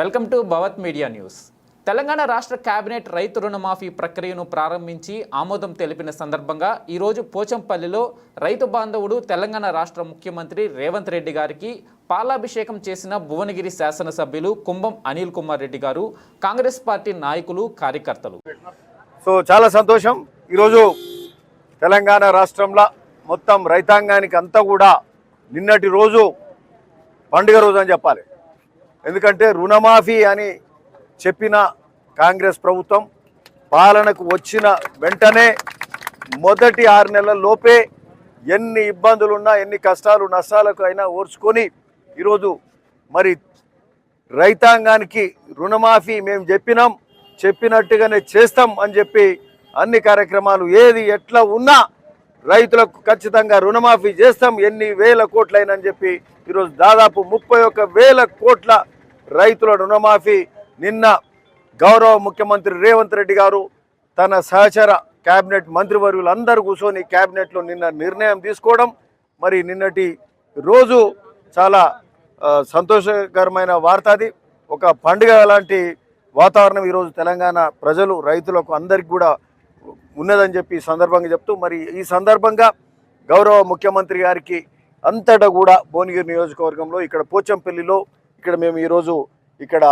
Welcome to Bhavat media news. Telangana రాష్ట్ర cabinet రైతు రుణమాఫీ ప్రక్రియను ప్రారంభించి ఆమోదం తెలిపిన సందర్భంగా ఈరోజు పోచంపల్లిలో రైతు బాంధవుడు తెలంగాణ రాష్ట్ర ముఖ్యమంత్రి రేవంత్ రెడ్డి గారికి పాలాభిషేకం చేసిన భువనగిరి శాసనసభ్యులు కుంభం అనిల్ కుమార్ రెడ్డి గారు కాంగ్రెస్ పార్టీ నాయకులు కార్యకర్తలు. సో చాలా సంతోషం. ఈరోజు తెలంగాణ రాష్ట్రంలో మొత్తం రైతాంగానికి అంతా కూడా నిన్నటి రోజు పండుగ రోజు అని చెప్పాలి. ఎందుకంటే రుణమాఫీ అని చెప్పిన కాంగ్రెస్ ప్రభుత్వం పాలనకు వచ్చిన వెంటనే మొదటి ఆరు నెలల లోపే ఎన్ని ఇబ్బందులున్నా ఎన్ని కష్టాలు నష్టాలకు అయినా ఓర్చుకొని ఈరోజు మరి రైతాంగానికి రుణమాఫీ మేము చెప్పినాం చెప్పినట్టుగానే చేస్తాం అని చెప్పి అన్ని కార్యక్రమాలు ఏది ఎట్లా ఉన్నా రైతులకు ఖచ్చితంగా రుణమాఫీ చేస్తాం. ఎన్ని వేల కోట్లైనని చెప్పి ఈరోజు దాదాపు ముప్పై ఒక్క వేల కోట్ల రైతుల రుణమాఫీ. నిన్న గౌరవ ముఖ్యమంత్రి రేవంత్ రెడ్డి గారు తన సహచర కేబినెట్ మంత్రివర్యులు అందరూ కూర్చొని కేబినెట్లో నిన్న నిర్ణయం తీసుకోవడం మరి నిన్నటి రోజు చాలా సంతోషకరమైన వార్త అది. ఒక పండుగ లాంటి వాతావరణం ఈరోజు తెలంగాణ ప్రజలు రైతులకు అందరికి కూడా ఉన్నదని చెప్పి ఈ సందర్భంగా చెప్తూ మరి ఈ సందర్భంగా గౌరవ ముఖ్యమంత్రి గారికి అంతటా కూడా భువనగిరి నియోజకవర్గంలో ఇక్కడ పోచంపల్లిలో ఇక్కడ మేము ఈరోజు ఇక్కడ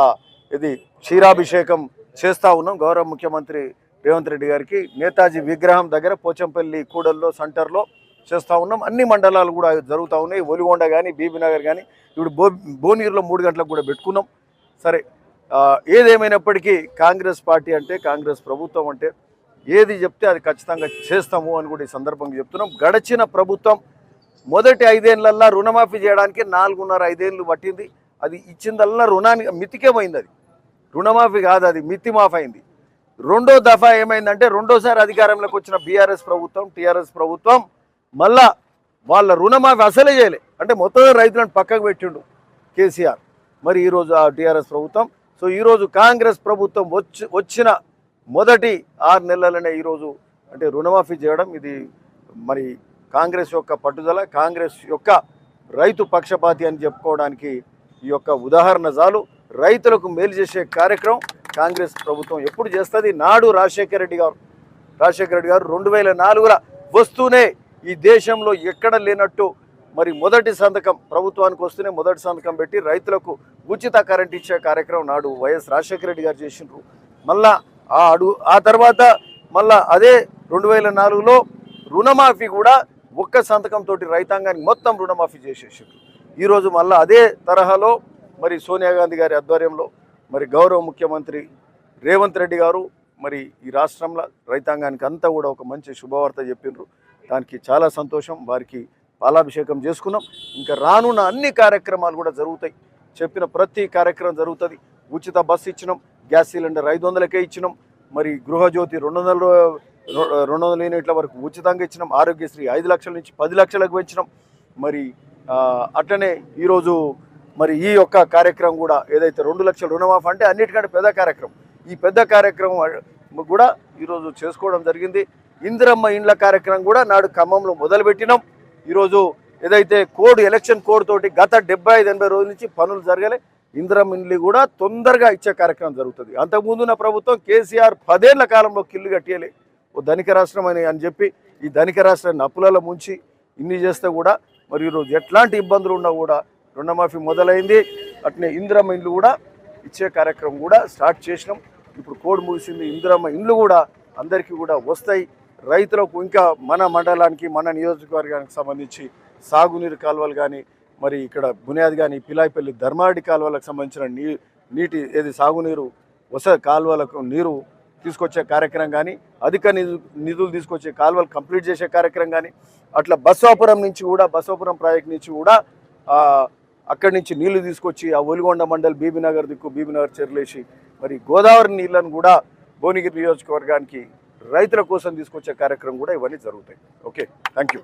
ఇది క్షీరాభిషేకం చేస్తూ ఉన్నాం. గౌరవ ముఖ్యమంత్రి రేవంత్ రెడ్డి గారికి నేతాజీ విగ్రహం దగ్గర పోచంపల్లి కూడల్లో సెంటర్లో చేస్తూ ఉన్నాం. అన్ని మండలాలు కూడా జరుగుతూ ఉన్నాయి. ఒలిగొండ కానీ బీబీనగర్ కానీ ఇప్పుడు భో భువనగిరిలో మూడు గంటలకు కూడా పెట్టుకున్నాం. సరే ఏదేమైనప్పటికీ కాంగ్రెస్ పార్టీ అంటే కాంగ్రెస్ ప్రభుత్వం అంటే ఏది చెప్తే అది ఖచ్చితంగా చేస్తాము అని కూడా ఈ సందర్భంగా చెప్తున్నాం. గడిచిన ప్రభుత్వం మొదటి ఐదేళ్ళల్లా రుణమాఫీ చేయడానికి నాలుగున్నర ఐదేళ్ళు పట్టింది. అది ఇచ్చిందల్లా రుణానికి మితికే పోయింది అది. రుణమాఫీ కాదు అది మితి మాఫ్ అయింది రెండో దఫా ఏమైందంటే రెండోసారి అధికారంలోకి వచ్చిన బీఆర్ఎస్ ప్రభుత్వం టీఆర్ఎస్ ప్రభుత్వం మళ్ళా వాళ్ళ రుణమాఫీ అసలే చేయలే. అంటే మొత్తం రైతులను పక్కకు పెట్టిండు కేసీఆర్. మరి ఈరోజు ఆ టీఆర్ఎస్ ప్రభుత్వం. సో ఈరోజు కాంగ్రెస్ ప్రభుత్వం వచ్చి వచ్చిన మొదటి ఆరు నెలలనే ఈరోజు అంటే రుణమాఫీ చేయడం ఇది మరి కాంగ్రెస్ యొక్క పట్టుదల కాంగ్రెస్ యొక్క రైతు పక్షపాతి అని చెప్పుకోవడానికి ఈ యొక్క ఉదాహరణ చాలు. రైతులకు మేలు చేసే కార్యక్రమం కాంగ్రెస్ ప్రభుత్వం ఎప్పుడు చేస్తుంది? నాడు రాజశేఖర రెడ్డి గారు. రాజశేఖర రెడ్డి గారు రెండు వేల నాలుగుల వస్తూనే ఈ దేశంలో ఎక్కడ లేనట్టు మరి మొదటి సంతకం ప్రభుత్వానికి వస్తూనే మొదటి సంతకం పెట్టి రైతులకు ఉచిత కరెంట్ ఇచ్చే కార్యక్రమం నాడు వైఎస్ రాజశేఖర రెడ్డి గారు చేసిండ్రు. మళ్ళా ఆ అడుగు ఆ తర్వాత మళ్ళా అదే రెండు వేల నాలుగులో రుణమాఫీ కూడా ఒక్క సంతకంతో రైతాంగానికి మొత్తం రుణమాఫీ చేసేసారు ఈరోజు మళ్ళీ అదే తరహాలో మరి సోనియా గాంధీ గారి ఆధ్వర్యంలో మరి గౌరవ ముఖ్యమంత్రి రేవంత్ రెడ్డి గారు మరి ఈ రాష్ట్రంలో రైతాంగానికి అంతా కూడా ఒక మంచి శుభవార్త చెప్పిండ్రు. దానికి చాలా సంతోషం. వారికి పాలాభిషేకం చేసుకున్నాం. ఇంకా రానున్న అన్ని కార్యక్రమాలు కూడా జరుగుతాయి. చెప్పిన ప్రతి కార్యక్రమం జరుగుతుంది. ఉచిత బస్సు ఇచ్చినాం. గ్యాస్ సిలిండర్ ఐదు వందలకే ఇచ్చినాం. మరి గృహజ్యోతి రెండు వందల రెండు వందల యూనిట్ల వరకు ఉచితంగా ఇచ్చినాం. ఆరోగ్యశ్రీ ఐదు లక్షల నుంచి పది లక్షలకు పెంచినాం. మరి అట్లనే ఈరోజు మరి ఈ యొక్క కార్యక్రమం కూడా ఏదైతే రెండు లక్షల రుణమాఫ్ అంటే అన్నిటికంటే పెద్ద కార్యక్రమం. ఈ పెద్ద కార్యక్రమం కూడా ఈరోజు చేసుకోవడం జరిగింది. ఇందిరమ్మ ఇండ్ల కార్యక్రమం కూడా నాడు ఖమ్మంలో మొదలుపెట్టినాం. ఈరోజు ఏదైతే కోడ్ ఎలక్షన్ కోడ్ తోటి గత డెబ్బై ఐదు ఎనభై రోజుల నుంచి పనులు జరగలే. ఇందిరమ్మ కూడా తొందరగా ఇచ్చే కార్యక్రమం జరుగుతుంది. అంతకుముందు ఉన్న ప్రభుత్వం కేసీఆర్ పదేళ్ళ కాలంలో కిల్లు కట్టేయలే. ఓ ధనిక రాష్ట్రం అని అని చెప్పి ఈ ధనిక రాష్ట్రాన్ని అప్పులలో ముంచి ఇన్ని చేస్తే కూడా మరి ఈరోజు ఎట్లాంటి ఇబ్బందులు ఉన్నా కూడా రుణమాఫీ మొదలైంది. అట్నే ఇందిరమ్మ ఇండ్లు కూడా ఇచ్చే కార్యక్రమం కూడా స్టార్ట్ చేసినాం. ఇప్పుడు కోడ్ ముగిసింది. ఇందిరమ్మ ఇండ్లు కూడా అందరికీ కూడా వస్తాయి. రైతులకు ఇంకా మన మండలానికి మన నియోజకవర్గానికి సంబంధించి సాగునీరు కాలువలు కానీ మరి ఇక్కడ బునియాద్ కానీ పిలాయిపల్లి ధర్మారెడ్డి కాలువలకు సంబంధించిన నీ నీటి ఏది సాగునీరు వస కాలువలకు నీరు తీసుకొచ్చే కార్యక్రమం కానీ అధిక నిధు నిధులు తీసుకొచ్చే కాలువలు కంప్లీట్ చేసే కార్యక్రమం కానీ అట్లా బస్వాపురం నుంచి కూడా బస్వాపురం ప్రాజెక్ట్ నుంచి కూడా అక్కడి నుంచి నీళ్ళు తీసుకొచ్చి ఆ ఒలిగొండ మండల్ బీబీనగర్ దిక్కు బీబీనగర్ చెర్లేసి మరి గోదావరి నీళ్ళను కూడా భువనగిరి నియోజకవర్గానికి రైతుల కోసం తీసుకొచ్చే కార్యక్రమం కూడా ఇవన్నీ జరుగుతాయి. Okay thank you!